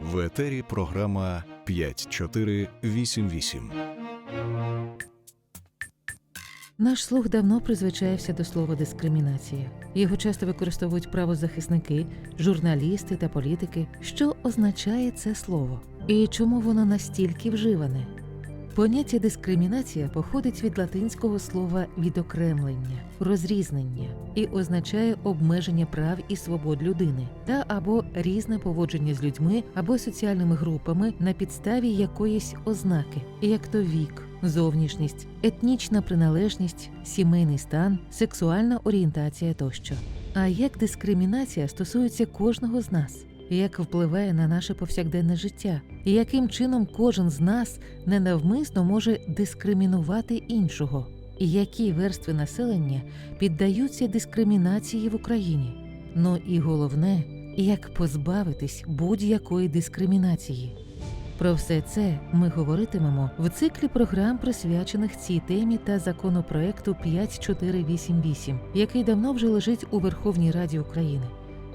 В етері програма 5488. Наш слух давно призвичаєвся до слова дискримінація. Його часто використовують правозахисники, журналісти та політики. Що означає це слово? І чому воно настільки вживане? Поняття дискримінація походить від латинського слова відокремлення, розрізнення і означає обмеження прав і свобод людини та або різне поводження з людьми або соціальними групами на підставі якоїсь ознаки, як то вік, зовнішність, етнічна приналежність, сімейний стан, сексуальна орієнтація тощо. А як дискримінація стосується кожного з нас? Як впливає на наше повсякденне життя, і яким чином кожен з нас ненавмисно може дискримінувати іншого, і які верстви населення піддаються дискримінації в Україні? Ну і головне, як позбавитись будь-якої дискримінації. Про все це ми говоритимемо в циклі програм, присвячених цій темі та законопроекту 5488, який давно вже лежить у Верховній Раді України.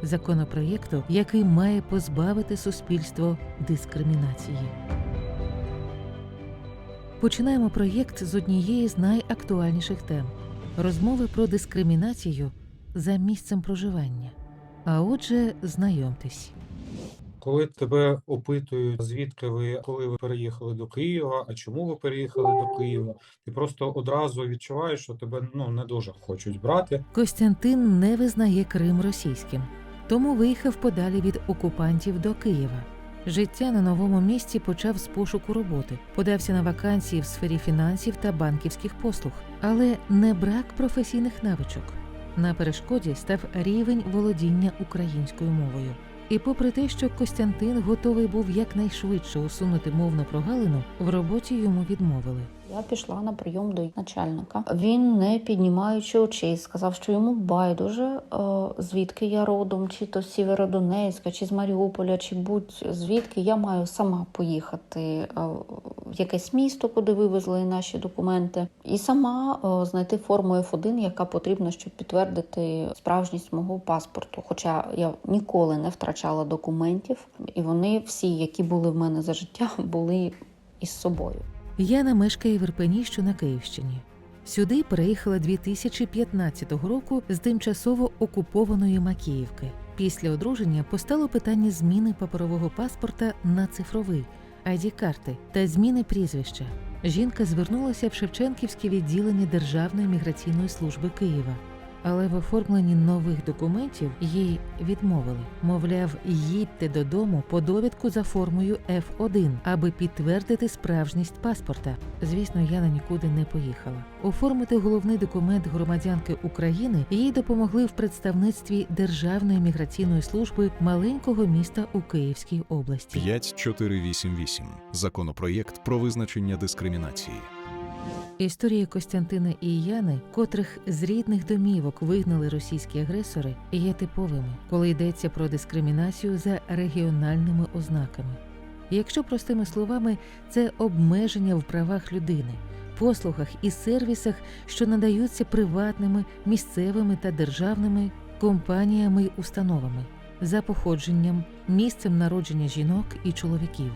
Законопроєкту, який має позбавити суспільство дискримінації. Починаємо проєкт з однієї з найактуальніших тем розмови про дискримінацію за місцем проживання. А отже, знайомтесь. Коли тебе опитують, звідки ви, коли ви переїхали до Києва, а чому ви переїхали до Києва, ти просто одразу відчуваєш, що тебе ну не дуже хочуть брати. Костянтин не визнає Крим російським, тому виїхав подалі від окупантів до Києва. Життя на новому місці почав з пошуку роботи, подався на вакансії в сфері фінансів та банківських послуг, але не брак професійних навичок. На перешкоді став рівень володіння українською мовою. І попри те, що Костянтин готовий був якнайшвидше усунути мовну прогалину, в роботі йому відмовили. Я пішла на прийом до начальника. Він, не піднімаючи очей, сказав, що йому байдуже, е, звідки я родом, чи то з Сєвєродонецька, чи з Маріуполя, чи будь-звідки я маю сама поїхати е, в якесь місто, куди вивезли наші документи, і сама е, знайти форму F1, яка потрібна, щоб підтвердити справжність мого паспорту. Хоча я ніколи не втрачала документів, і вони всі, які були в мене за життя, були із собою. Яна мешкає в Ірпені, що на Київщині. Сюди переїхала 2015 року з тимчасово окупованої Макіївки. Після одруження постало питання зміни паперового паспорта на цифровий id карти та зміни прізвища. Жінка звернулася в Шевченківське відділення Державної міграційної служби Києва. Але в оформленні нових документів їй відмовили. Мовляв, їдьте додому по довідку за формою F1, аби підтвердити справжність паспорта. Звісно, Яна нікуди не поїхала. Оформити головний документ громадянки України їй допомогли в представництві Державної міграційної служби маленького міста у Київській області. 5488. Законопроєкт про визначення дискримінації. Історії Костянтина і Яни, котрих з рідних домівок вигнали російські агресори, є типовими, коли йдеться про дискримінацію за регіональними ознаками. Якщо простими словами, це обмеження в правах людини, послугах і сервісах, що надаються приватними, місцевими та державними компаніями й установами за походженням, місцем народження жінок і чоловіків.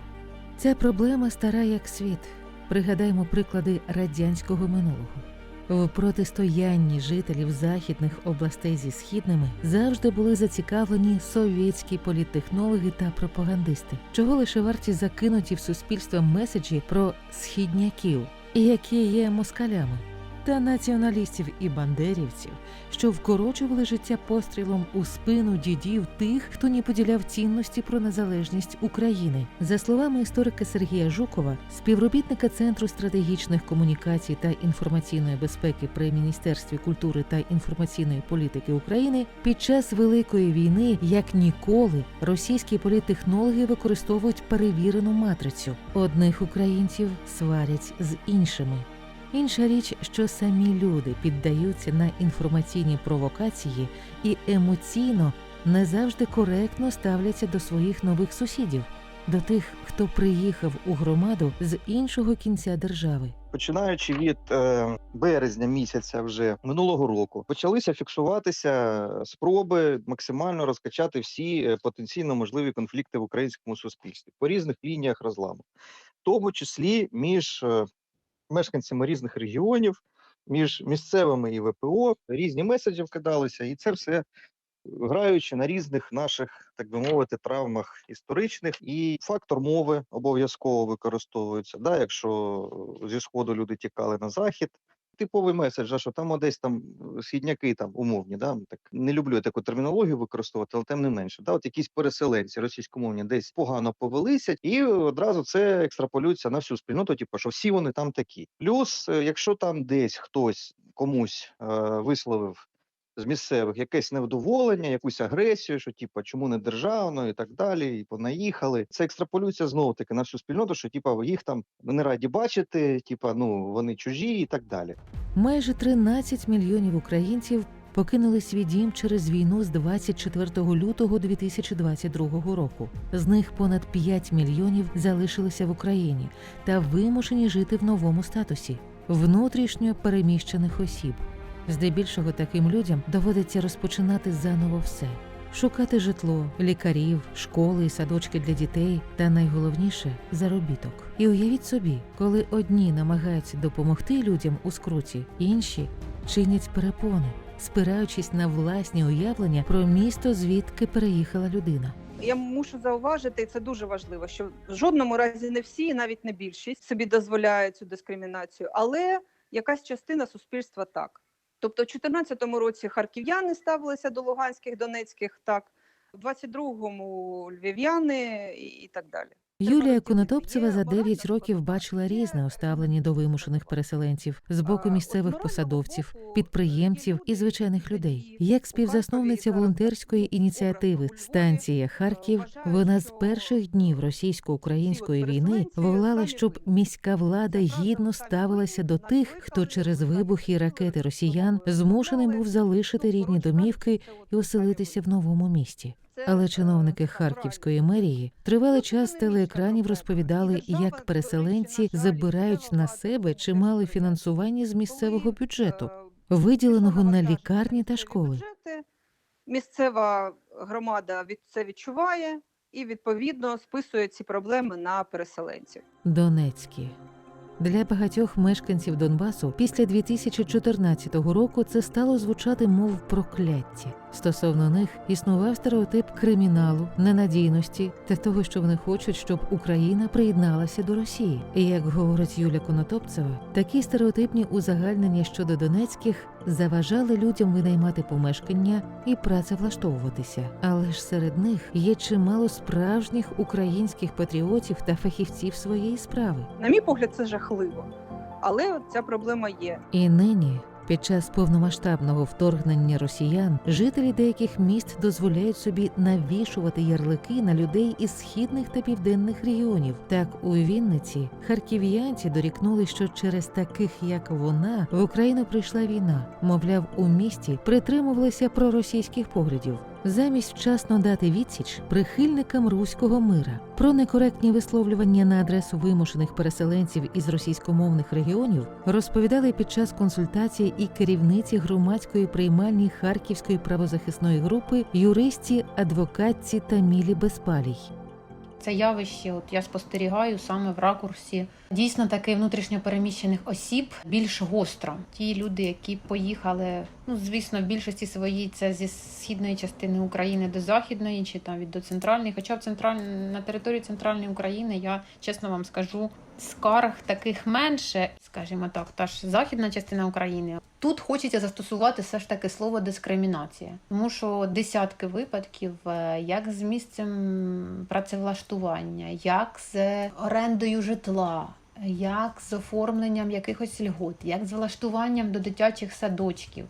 Ця проблема стара як світ. Пригадаймо приклади радянського минулого. В протистоянні жителів західних областей зі східними завжди були зацікавлені совєтські політтехнологи та пропагандисти, чого лише варті закинуті в суспільство меседжі про східняків, які є москалями, та націоналістів і бандерівців, що вкорочували життя пострілом у спину дідів тих, хто не поділяв цінності про незалежність України. За словами історика Сергія Жукова, співробітника Центру стратегічних комунікацій та інформаційної безпеки при Міністерстві культури та інформаційної політики України, під час великої війни, як ніколи, російські політтехнологи використовують перевірену матрицю. Одних українців сварять з іншими. Інша річ, що самі люди піддаються на інформаційні провокації і емоційно не завжди коректно ставляться до своїх нових сусідів. до тих, хто приїхав у громаду з іншого кінця держави. Починаючи від е, березня місяця вже минулого року, почалися фіксуватися спроби максимально розкачати всі е, потенційно можливі конфлікти в українському суспільстві по різних лініях розламу, в тому числі між е, мешканцями різних регіонів, між місцевими і ВПО, різні меседжі вкидалися, і це все граючи на різних наших, так би мовити, травмах історичних, і фактор мови обов'язково використовується. Да, якщо зі сходу люди тікали на захід. Типовий меседж, що там десь там східняки там умовні, да так не люблю я таку термінологію використовувати, але тим не менше, да, от якісь переселенці російськомовні десь погано повелися, і одразу це екстраполюється на всю спільноту. Типу, що всі вони там такі. Плюс, е, якщо там десь хтось комусь е, висловив з місцевих якесь невдоволення, якусь агресію, що типа чому не державно і так далі, і понаїхали. Це екстраполюється знову таки на всю спільноту, що типа їх там не раді бачити, типа ну вони чужі і так далі. Майже 13 мільйонів українців покинули свій дім через війну з 24 лютого 2022 року. З них понад 5 мільйонів залишилися в Україні та вимушені жити в новому статусі внутрішньо переміщених осіб. Здебільшого таким людям доводиться розпочинати заново все. Шукати житло, лікарів, школи і садочки для дітей, та найголовніше заробіток. І уявіть собі, коли одні намагаються допомогти людям у скруті, інші чинять перепони, спираючись на власні уявлення про місто, звідки переїхала людина. Я мушу зауважити, і це дуже важливо, що в жодному разі не всі, навіть не більшість собі дозволяють цю дискримінацію, але якась частина суспільства так. Тобто, в 2014 році харків'яни ставилися до луганських, донецьких так, в 22-му львів'яни і, так далі. Юлія Конотопцева за 9 років бачила різне уставлення до вимушених переселенців з боку місцевих посадовців, підприємців і звичайних людей. Як співзасновниця волонтерської ініціативи Станція Харків, вона з перших днів російсько-української війни волала, щоб міська влада гідно ставилася до тих, хто через вибухи ракети росіян змушений був залишити рідні домівки і оселитися в новому місті. Але чиновники Харківської мерії тривалий час телеекранів розповідали, як переселенці забирають на себе чимале фінансування з місцевого бюджету, виділеного на лікарні та школи. Місцева громада від це відчуває і відповідно списує ці проблеми на переселенців. Донецькі. Для багатьох мешканців Донбасу після 2014 року це стало звучати мов прокляття. Стосовно них існував стереотип криміналу, ненадійності та того, що вони хочуть, щоб Україна приєдналася до Росії. І як говорить Юля Конотопцева, такі стереотипні узагальнення щодо донецьких заважали людям винаймати помешкання і працевлаштовуватися. Але ж серед них є чимало справжніх українських патріотів та фахівців своєї справи. На мій погляд, це жахливо. Але ця проблема є. І нині, під час повномасштабного вторгнення росіян, жителі деяких міст дозволяють собі навішувати ярлики на людей із східних та південних регіонів. Так у Вінниці харків'янці дорікнули, що через таких, як вона, в Україну прийшла війна. Мовляв, у місті притримувалися проросійських поглядів. Замість вчасно дати відсіч прихильникам руського мира про некоректні висловлювання на адресу вимушених переселенців із російськомовних регіонів розповідали під час консультації і керівниці громадської приймальні Харківської правозахисної групи юристі, адвокатці та мілі Безпалій. Це явище, от я спостерігаю саме в ракурсі дійсно таки внутрішньопереміщених осіб більш гостро. Ті люди, які поїхали, ну звісно, в більшості своїй це зі східної частини України до західної, чи там від до центральної. Хоча в централь... на території центральної України я чесно вам скажу, скарг таких менше, скажімо так, та ж західна частина України. Тут хочеться застосувати все ж таки слово дискримінація, тому що десятки випадків, е, як з місцем працевлаштування, як з орендою житла, як з оформленням якихось льгот, як з влаштуванням до дитячих садочків.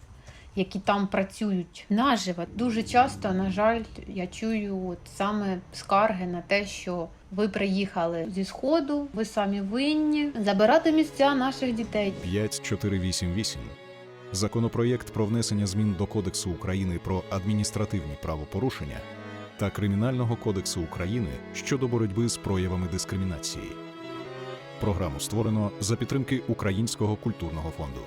Які там працюють наживо. Дуже часто, на жаль, я чую от саме скарги на те, що ви приїхали зі сходу, ви самі винні забирати місця наших дітей. 5488 Законопроєкт про внесення змін до Кодексу України про адміністративні правопорушення та Кримінального кодексу України щодо боротьби з проявами дискримінації. Програму створено за підтримки Українського культурного фонду.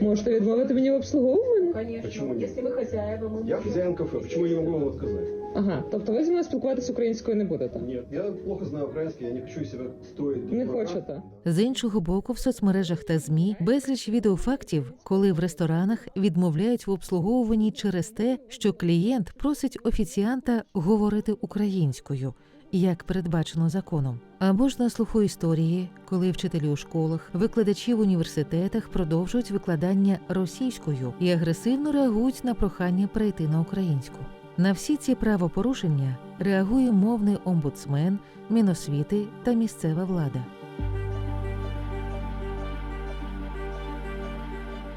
Можете відмовити мені в обслуговуванні? Конечно. Почему нет? Если вы хозяева, мы Я хозяин кафе, почему я не могу вам отказать? Ага, тобто ви зі мною спілкуватися українською не будете? Нет, я плохо знаю украинский, я не хочу себя строить. Не дурака. хочете? З іншого боку, в соцмережах та ЗМІ безліч відеофактів, коли в ресторанах відмовляють в обслуговуванні через те, що клієнт просить офіціанта говорити українською, як передбачено законом. Або ж на слуху історії, коли вчителі у школах, викладачі в університетах продовжують викладання російською і агресивно реагують на прохання перейти на українську. На всі ці правопорушення реагує мовний омбудсмен, Міносвіти та місцева влада.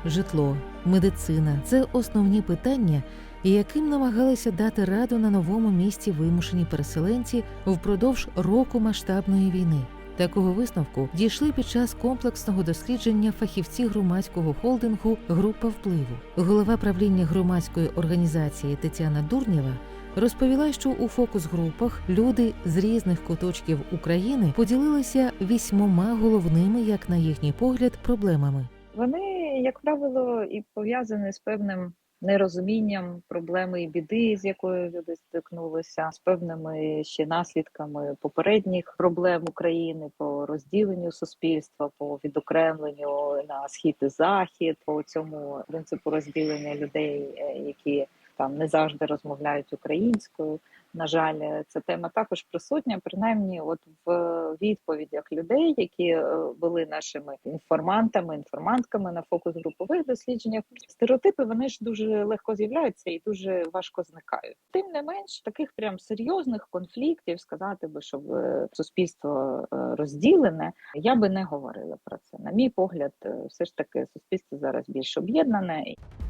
Житло, медицина це основні питання, яким намагалися дати раду на новому місці вимушені переселенці впродовж року масштабної війни. Такого висновку дійшли під час комплексного дослідження фахівці громадського холдингу Група впливу. Голова правління громадської організації Тетяна Дурнєва розповіла, що у фокус-групах люди з різних куточків України поділилися вісьмома головними, як на їхній погляд, проблемами. Вони, як правило, і пов'язані з певним нерозумінням проблеми і біди, з якою люди стикнулися, з певними ще наслідками попередніх проблем України по розділенню суспільства, по відокремленню на схід і захід, по цьому принципу розділення людей, е, які там не завжди розмовляють українською. На жаль, ця тема також присутня, принаймні, от в відповідях людей, які е, були нашими інформантами, інформантками на фокус групових дослідженнях. Стереотипи вони ж дуже легко з'являються і дуже важко зникають. Тим не менш, таких прям серйозних конфліктів сказати би, щоб е, суспільство е, розділене, я би не говорила про це. На мій погляд, е, все ж таки суспільство зараз більш об'єднане.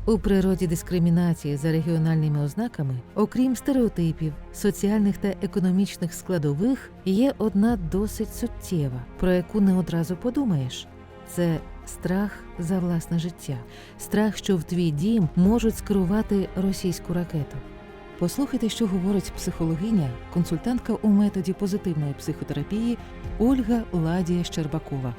У природі дискримінації за регіональними ознаками, окрім стереотипів, соціальних та економічних складових, є одна досить суттєва, про яку не одразу подумаєш. Це страх за власне життя, страх, що в твій дім можуть скерувати російську ракету. Послухайте, що говорить психологиня, консультантка у методі позитивної психотерапії Ольга Ладія Щербакова.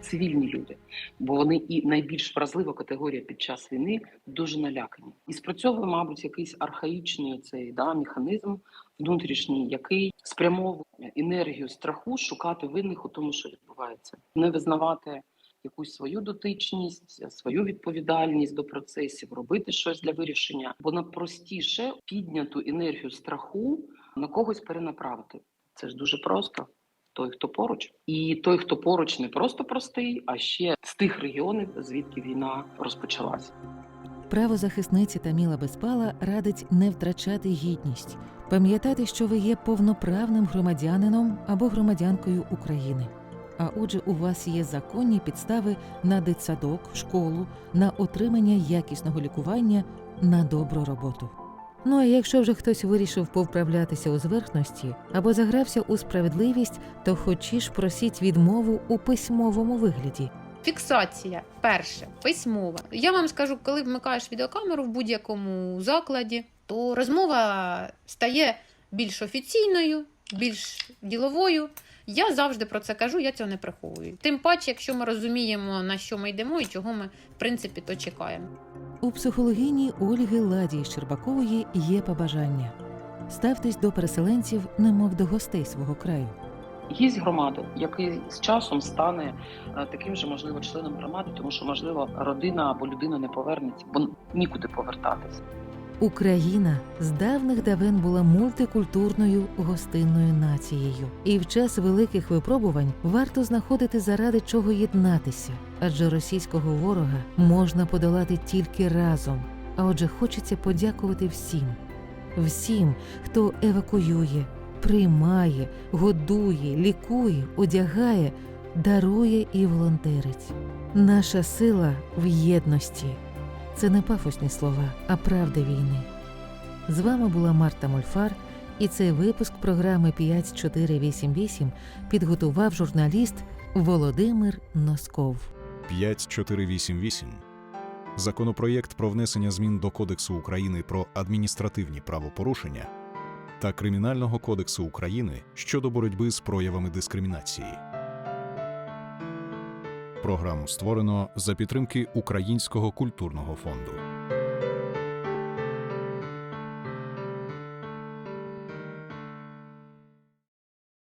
Цивільні люди, бо вони і найбільш вразлива категорія під час війни дуже налякані. І спрацьовує, мабуть, якийсь архаїчний цей да, механізм внутрішній, який спрямовує енергію страху шукати винних у тому, що відбувається, не визнавати якусь свою дотичність, свою відповідальність до процесів, робити щось для вирішення, бо найпростіше підняту енергію страху на когось перенаправити. Це ж дуже просто той, хто поруч, і той, хто поруч, не просто простий, а ще з тих регіонів, звідки війна розпочалася. Правозахисниці Таміла Безпала радить не втрачати гідність, пам'ятати, що ви є повноправним громадянином або громадянкою України. А отже, у вас є законні підстави на дитсадок, школу, на отримання якісного лікування, на добру роботу. Ну а якщо вже хтось вирішив повправлятися у зверхності або загрався у справедливість, то хочеш просіть відмову у письмовому вигляді. Фіксація перше, письмова. Я вам скажу, коли вмикаєш відеокамеру в будь-якому закладі, то розмова стає більш офіційною, більш діловою. Я завжди про це кажу, я цього не приховую. Тим паче, якщо ми розуміємо, на що ми йдемо і чого ми, в принципі, то чекаємо. У психологині Ольги Ладії Щербакової є побажання. Ставтесь до переселенців, немов до гостей свого краю. Гість громади, який з часом стане е, таким же можливо членом громади, тому що можливо родина або людина не повернеться, бо нікуди повертатися. Україна з давних давен була мультикультурною гостинною нацією, і в час великих випробувань варто знаходити заради чого єднатися, адже російського ворога можна подолати тільки разом. А отже, хочеться подякувати всім, всім, хто евакуює, приймає, годує, лікує, одягає, дарує і волонтерить. Наша сила в єдності. Це не пафосні слова, а правда війни. З вами була Марта Мольфар, і цей випуск програми 5488 підготував журналіст Володимир Носков. 5488 законопроєкт про внесення змін до Кодексу України про адміністративні правопорушення та Кримінального кодексу України щодо боротьби з проявами дискримінації. Програму створено за підтримки Українського культурного фонду.